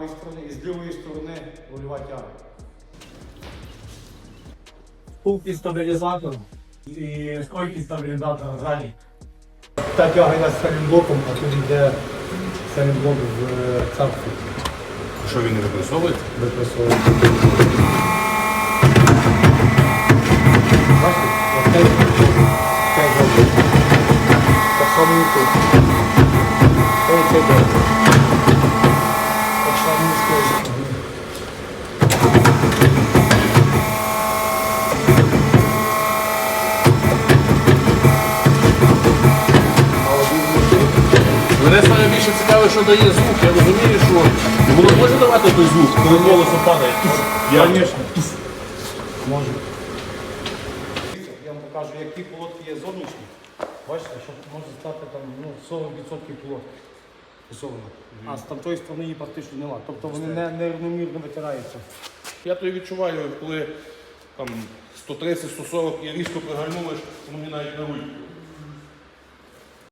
правої сторони і з лівої сторони рульова тяга. Пупки стабілізатора і скойки стабілізатора ззаді. Та тяга йде з самим блоком, а тут йде самим блок в е, царстві. Що він не випресовує? Випресовує. Бачите? Так само і тут. Ось це добре. Мене саме більше що дає звук. Я розумію, що воно може давати той звук, коли колесо падає. Я... Звісно. Може. Я вам покажу, як ті полотки є зовнішні. Бачите, що може стати там ну, 40% полотки. Посовано. А з тамтої сторони її практично немає. Тобто вони не, нерівномірно витираються. Я то і відчуваю, коли там 130-140 і різко пригальнулиш, воно мені навіть на руль